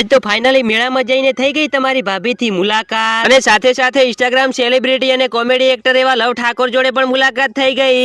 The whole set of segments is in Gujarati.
આજ તો ફાઇનલી મેળામાં જઈને થઈ ગઈ તમારી ભાભીથી મુલાકાત. અને સાથે સાથે ઇન્સ્ટાગ્રામ સેલિબ્રિટી અને કોમેડી એક્ટર એવા લવ ઠાકોર જોડે પણ મુલાકાત થઈ ગઈ.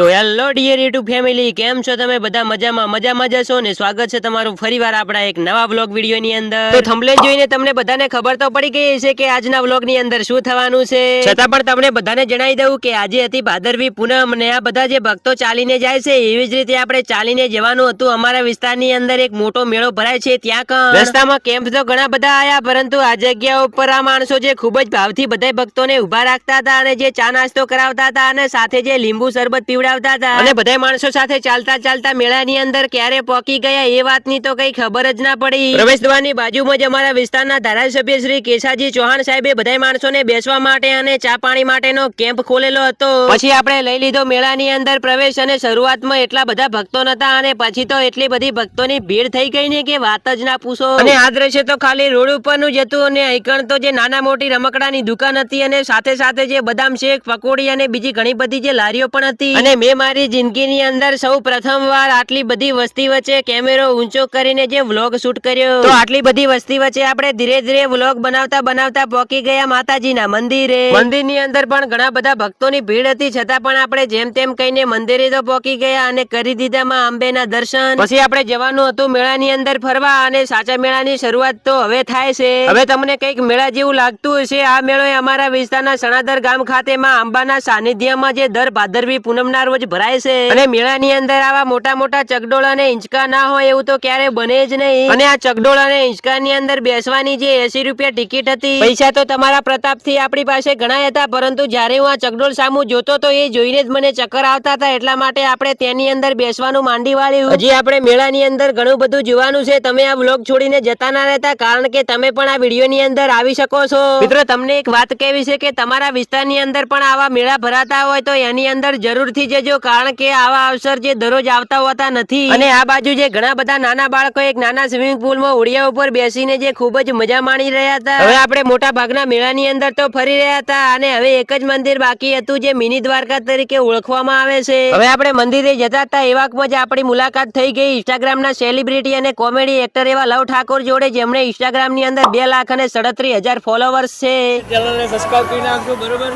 તો હેલો ડિયર યુટ્યુબ ફેમિલી કેમ છો તમે? બધા મજામાં મજામાં જશો ને? સ્વાગત છે તમારું ફરીવાર આપણા એક નવા વ્લોગ વીડિયો ની અંદર. તો થંબલેલ જોઈને તમને બધાને ખબર તો પડી ગઈ છે કે આજના વ્લોગની અંદર શું થવાનું છે. છતાં પણ તમને બધાને જણાવી દઉં કે આજે હતી ભાદરવી પૂનમ ને આ બધા જે ભક્તો ચાલીને જાય છે, એવી જ રીતે આપણે ચાલીને જવાનું હતું. અમારા વિસ્તારની અંદર એક મોટો મેળો ભરાય છે, ત્યાં રસ્તામાં કેમ્પ તો ઘણા બધા આયા, પરંતુ આ જગ્યા ઉપર આ માણસો જે ખૂબ જ ભાવથી બધા ભક્તોને ઊભા રાખતા હતા અને જે ચા નાસ્તો કરાવતા હતા અને સાથે જે લીંબુ શરબત પીવડાવતા હતા અને બધા માણસો સાથે ચાલતા ચાલતા મેળાની અંદર ક્યારે પોકી ગયા એ વાતની તો કઈ ખબર જ ના પડી. પ્રવેશ દ્વારની બાજુમાં જ અમારા વિસ્તારના ધારાસભ્ય શ્રી કેશાજી ચૌહાણ સાહેબે બધા માણસોને બેસવા માટે અને ચા પાણી માટેનો કેમ્પ ખોલેલો હતો. પછી આપણે લઈ લીધો મેળાની અંદર પ્રવેશ અને શરૂઆતમાં એટલા બધા ભક્તો નતા અને પછી તો એટલી બધી ભક્તોની ભીડ થઈ ગઈ ને કે વાત જ ના પૂછો. અને આ દ્રશ્ય તો ખાલી રોડ ઉપરનું જ હતું અને અહીંકણ તો જે નાના મોટી રમકડાની દુકાન હતી અને સાથે સાથે જે બદામ શેક પકોડી અને બીજી ઘણી બધી જે લારીઓ પણ હતી. અને મેં મારી જિંદગીની અંદર સૌ પ્રથમવાર આટલી બધી વસ્તી વચ્ચે કેમેરો ઊંચો કરીને જે વ્લોગ શૂટ કર્યો. તો આટલી બધી વસ્તી વચ્ચે આપણે ધીરે ધીરે વ્લોગ બનાવતા બનાવતા પહોંચી ગયા માતાજીના મંદિરે. મંદિરની અંદર પણ ઘણા બધા ભક્તોની ભીડ હતી છતાં પણ આપણે જેમ તેમ કહીને મંદિરે તો પહોંચી ગયા અને કરી દીધા માં અંબેના દર્શન. પછી આપણે જવાનું હતું મેળાની અંદર ફરવા અને સાચા મેળાની શરૂઆત તો હવે થાય છે. હવે તમને કંઈક મેળા જેવું લાગતું હશે. આ મેળો અમારા વિસ્તારના સણાદર ગામ ખાતે માં અંબાના સાનિધ્યમાં જે દર ભાદરવી પૂનમના રોજ ભરાય છે. અને મેળાની અંદર આવા મોટા મોટા ચકડોળ અને હિંચકા ના હોય એવું તો ક્યારે બને જ નહીં. અને આ ચકડોળ અને હિંચકાની અંદર બેસવાની જે એસી રૂપિયા ટિકિટ હતી. પૈસા તો તમારા પ્રતાપથી આપણી પાસે ઘણા હતા પરંતુ જ્યારે હું આ ચકડોળ સામુ જોતો તો એ જોઈને જ મને ચક્કર આવતા હતા એટલા માટે આપણે તેની અંદર બેસવાનું માંડી વાળ્યું હજી આપણે મેળાની અંદર ઘણું બધું જોવાનું છે. તમે આ બ્લોગ છોડીને જતા ના રહેતા કારણ કે તમે પણ આ વિડીયોની અંદર આવી શકો છો. મિત્રો તમને એક વાત કહેવી છે કે તમારા વિસ્તારની અંદર પણ આવા મેળા ભરાતા હોય તો એની અંદર જરૂરથી જજો કારણ કે આવા અવસર જે દરરોજ આવતા હોતા નથી. અને આ બાજુ જે ઘણા બધા નાના બાળકો એક નાના સ્વિમિંગ પુલમાં ઉડિયા ઉપર બેસીને જે ખૂબ જ મજા માણી રહ્યા હતા. હવે આપણે મોટા ભાગના મેળાની અંદર તો ફરી રહ્યા હતા અને હવે એક જ મંદિર બાકી હતું જે મિની દ્વારકા તરીકે ઓળખવામાં આવે છે. હવે આપણે મંદિરે જતા હતા એવાકમાં જ આપણી મુલાકાત થઈ ગઈ. ઇન્સ્ટાગ્રામ ના સેલિબ્રિટી અને કોમેડી એક્ટર એવા લવ ઠાકોર જોડે જેમણે ઇન્સ્ટાગ્રામની અંદર બે લાખ અને સડત્રીસ હજાર ફોલોવર્સ છે. ચેનલને સબસ્ક્રાઇબ કરી નાખજો બરોબર?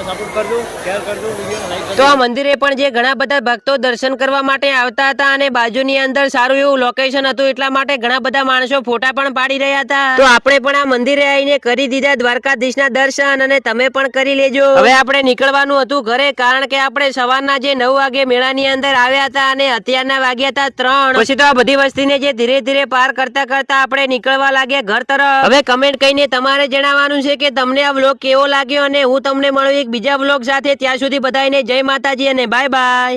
સપોર્ટ કરજો શેર કરજો વીડિયો લાઈક તો આ મંદિરે પણ જે ઘણા બધા ભક્તો દર્શન કરવા માટે આવતા હતા અને બાજુની અંદર સારું એવું લોકેશન હતું એટલા માટે ઘણા બધા માણસો ફોટા પણ પાડી રહ્યા હતા. તો આપણે પણ આ મંદિરે આવીને કરી દીધા દ્વારકાધીશના દર્શન અને તમે પણ કરી લેજો. હવે આપણે નીકળવાનું હતું ઘરે કારણ કે આપણે સવારના જે નવ વાગે મેળાની અંદર આવ્યા હતા અને અત્યારના વાગ્યા હતા ત્રણ. પછી તો આ બધી વસ્તીને જે ધીરે ધીરે પાર કરતા કરતા આપણે નીકળવા લાગ્યા ઘર તરફ. હવે કમેન્ટ કરીને તમારે જણાવવાનું છે કે તમને આ વ્લોગ કેવો લાગ્યો અને હું તમને મળું એક બીજા વ્લોગ સાથે. ત્યાં સુધી બધાને જય માતાજી. tena bye bye.